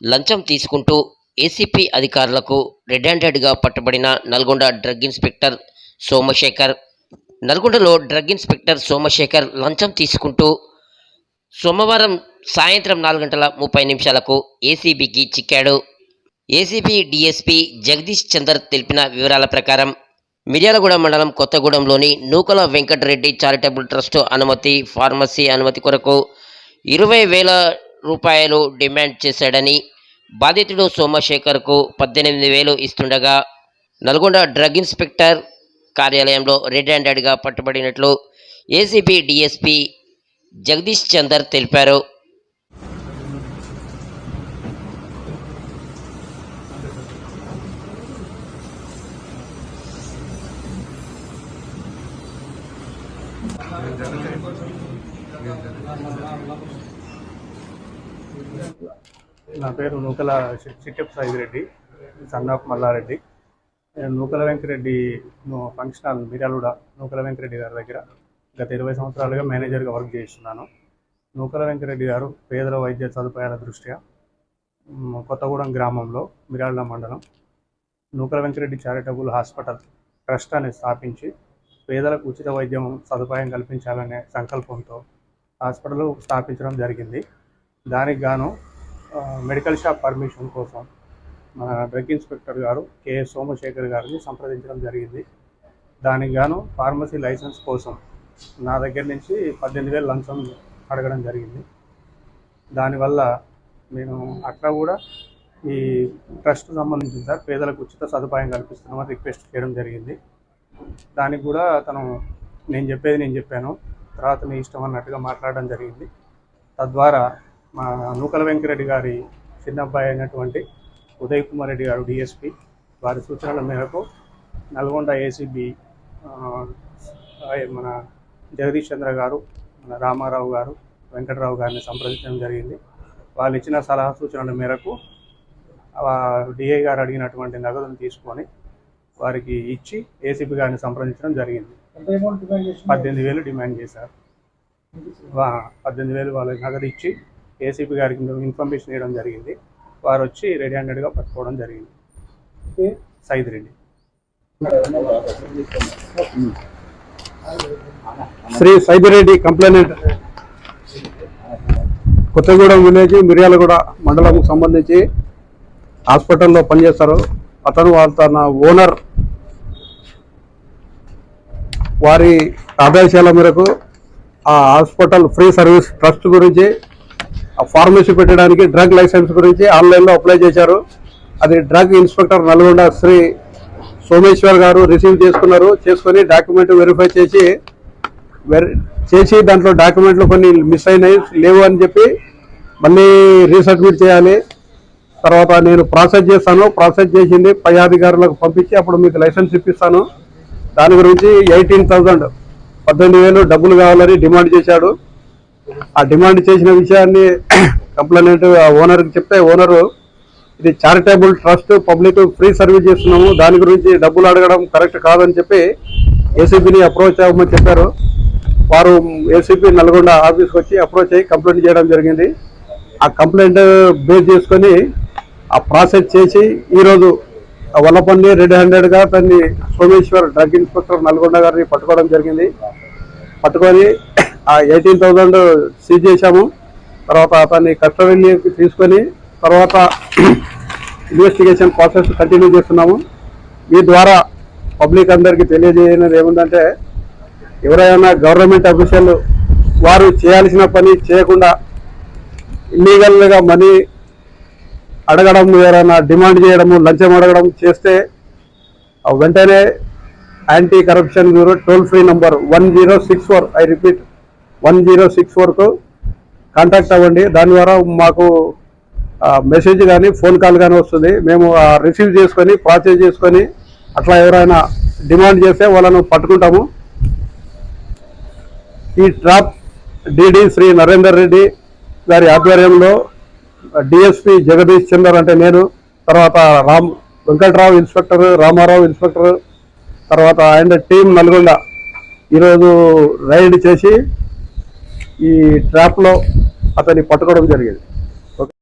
లంచం తీసుకుంటూ ఏసీపీ అధికారులకు రెడ్ హ్యాండెడ్గా పట్టబడిన నల్గొండ డ్రగ్ ఇన్స్పెక్టర్ సోమశేఖర్. నల్గొండలో డ్రగ్ ఇన్స్పెక్టర్ సోమశేఖర్ లంచం తీసుకుంటూ సోమవారం సాయంత్రం నాలుగు గంటల ముప్పై నిమిషాలకు ఏసీబీకి చిక్కాడు. ఏసీబీ డీఎస్పీ జగదీష్ చందర్ తెలిపిన వివరాల ప్రకారం మిర్యాలగూడ మండలం కొత్తగూడెంలోని నూకల వెంకటరెడ్డి చారిటబుల్ ట్రస్ట్ అనుమతి ఫార్మసీ అనుమతి కొరకు ఇరవై వేల రూపాయలు డిమాండ్ చేశాడని బాధితుడు సోమశేఖర్కు పద్దెనిమిది వేలు ఇస్తుండగా నల్గొండ డ్రగ్ ఇన్స్పెక్టర్ కార్యాలయంలో రెడ్ హ్యాండెడ్గా పట్టుబడినట్లు ఏసీబీ డీఎస్పీ జగదీష్ చందర్ తెలిపారు. నా పేరు నూకల చి- చిట్టెప్ సాయిరెడ్డి సన్ ఆఫ్ మల్లారెడ్డి. నేను నూకల వెంకరెడ్డి ఫంక్షన్ హాల్ మిర్యాలూడ నూకల వెంకరెడ్డి గారి దగ్గర గత ఇరవై సంవత్సరాలుగా మేనేజర్గా వర్క్ చేస్తున్నాను. నూకల వెంకరెడ్డి గారు పేదల వైద్య సదుపాయాల దృష్ట్యా కొత్తగూడెం గ్రామంలో మిర్యాలూడ మండలం Nukala Venkareddy charitable hospital trust అని స్థాపించి పేదలకు ఉచిత వైద్యం సదుపాయం కల్పించాలనే సంకల్పంతో హాస్పిటల్ స్థాపించడం జరిగింది. దానికి గాను మెడికల్ షాప్ పర్మిషన్ కోసం మన డ్రగ్ ఇన్స్పెక్టర్ గారు కేఎస్ సోమశేఖర్ గారిని సంప్రదించడం జరిగింది. దానికి గాను ఫార్మసీ లైసెన్స్ కోసం నా దగ్గర నుంచి పద్దెనిమిది వేలు లంచం అడగడం జరిగింది. దానివల్ల నేను అట్లా కూడా ఈ ట్రస్ట్ సంబంధించిన సార్ పేదలకు ఉచిత సదుపాయం కల్పిస్తున్నామని రిక్వెస్ట్ చేయడం జరిగింది. దానికి కూడా తను నేను చెప్పేది నేను చెప్పాను. తర్వాత నీ ఇష్టం అన్నట్టుగా మాట్లాడడం జరిగింది. తద్వారా మా నూకల వెంకరెడ్డి గారి చిన్న అబ్బాయి అయినటువంటి ఉదయ్ కుమార్ రెడ్డి గారు డిఎస్పి వారి సూచనల మేరకు నల్గొండ ఏసీబీ మన జగదీష్ చంద్ర గారు మన రామారావు గారు వెంకటరావు గారిని సంప్రదించడం జరిగింది. వాళ్ళు ఇచ్చిన సలహా సూచనల మేరకు డిఐ గారు అడిగినటువంటి నగదును తీసుకొని వారికి ఇచ్చి ఏసీపీ గారిని సంప్రదించడం జరిగింది. పద్దెనిమిది వేలు డిమాండ్ చేశారు. పద్దెనిమిది వేలు వాళ్ళకి నగదు ఇచ్చి ఏసీపీ గారికి ఇన్ఫర్మేషన్ ఇవ్వడం జరిగింది. వారు వచ్చి రెడీ హ్యాండెడ్గా పట్టుకోవడం జరిగింది. సైద్ రెడ్డి. శ్రీ సైదిరెడ్డి కంప్లైంట్. కొత్తగూడెం విలేజ్ మిర్యాలగూడ మండలంకు సంబంధించి హాస్పిటల్లో పనిచేస్తారు. అతను వాళ్ళ తన ఓనర్. వారి ఆదేశాల మేరకు ఆ హాస్పిటల్ ఫ్రీ సర్వీస్ ట్రస్ట్ గురించి ఫార్మసీ పెట్టడానికి డ్రగ్ లైసెన్స్ గురించి ఆన్లైన్లో అప్లై చేశారు. అది డ్రగ్ ఇన్స్పెక్టర్ నల్గొండ శ్రీ సోమేశ్వర్ గారు రిసీవ్ చేసుకున్నారు. చేసుకొని డాక్యుమెంట్ వెరిఫై చేసి వెరి చేసి దాంట్లో డాక్యుమెంట్లు కొన్ని మిస్ అయినాయి లేవు అని చెప్పి మళ్ళీ రీసబ్మిట్ చేయాలి. తర్వాత నేను ప్రాసెస్ చేస్తాను. ప్రాసెస్ చేసింది పై అధికారులకు పంపించి అప్పుడు మీకు లైసెన్స్ ఇప్పిస్తాను. దాని గురించి ఎయిటీన్ థౌజండ్ పద్దెనిమిది వేలు డబ్బులు కావాలని డిమాండ్ చేశాడు. ఆ డిమాండ్ చేసిన విషయాన్ని కంప్లైంట్ ఓనర్కి చెప్తే ఓనరు ఇది charitable trust public free service చేస్తున్నాము దాని గురించి డబ్బులు అడగడం కరెక్ట్ కాదని చెప్పి ఏసీబీని అప్రోచ్ అవ్వమని చెప్పారు. వారు ఏసీపీ నల్గొండ ఆఫీస్కి వచ్చి అప్రోచ్ అయ్యి కంప్లైంట్ చేయడం జరిగింది. ఆ కంప్లైంట్ బేస్ చేసుకొని ఆ ప్రాసెస్ చేసి ఈరోజు ఆ వల్లపల్లి రెడ్ హ్యాండెడ్గా దాన్ని సోమేశ్వర్ డ్రగ్ ఇన్స్పెక్టర్ నల్గొండ గారిని పట్టుకోవడం జరిగింది. పట్టుకొని ఆ ఎయిటీన్ థౌజండ్ సీజ్ చేశాము. తర్వాత అతన్ని కస్టడీలోకి తీసుకొని తర్వాత ఇన్వెస్టిగేషన్ ప్రాసెస్ కంటిన్యూ చేస్తున్నాము. మీ ద్వారా పబ్లిక్ అందరికీ తెలియజేయనది ఏముందంటే ఎవరైనా గవర్నమెంట్ అఫీషియల్ వారు చేయాల్సిన పని చేయకుండా ఇల్లీగల్గా మనీ అడగడం ఎవరైనా డిమాండ్ చేయడము లంచం అడగడం చేస్తే వెంటనే anti corruption bureau toll free number one zero six four I repeat one zero six వరకు కాంటాక్ట్ అవ్వండి. దాని ద్వారా మాకు మెసేజ్ కానీ ఫోన్ కాల్ కానీ వస్తుంది. మేము రిసీవ్ చేసుకొని ప్రాసెస్ చేసుకొని అట్లా ఎవరైనా డిమాండ్ చేస్తే వాళ్ళను పట్టుకుంటాము. ఈ ట్రాప్ డిడి శ్రీ నరేందర్ రెడ్డి గారి ఆధ్వర్యంలో డిఎస్పి జగదీష్ చందర్ అంటే నేను తర్వాత రామ్ వెంకట్రావు ఇన్స్పెక్టర్ రామారావు ఇన్స్పెక్టర్ తర్వాత ఆయన టీం నల్గొండ ఈరోజు రైడ్ చేసి ఈ ట్రాప్లో అతన్ని పట్టుకోవడం జరిగింది.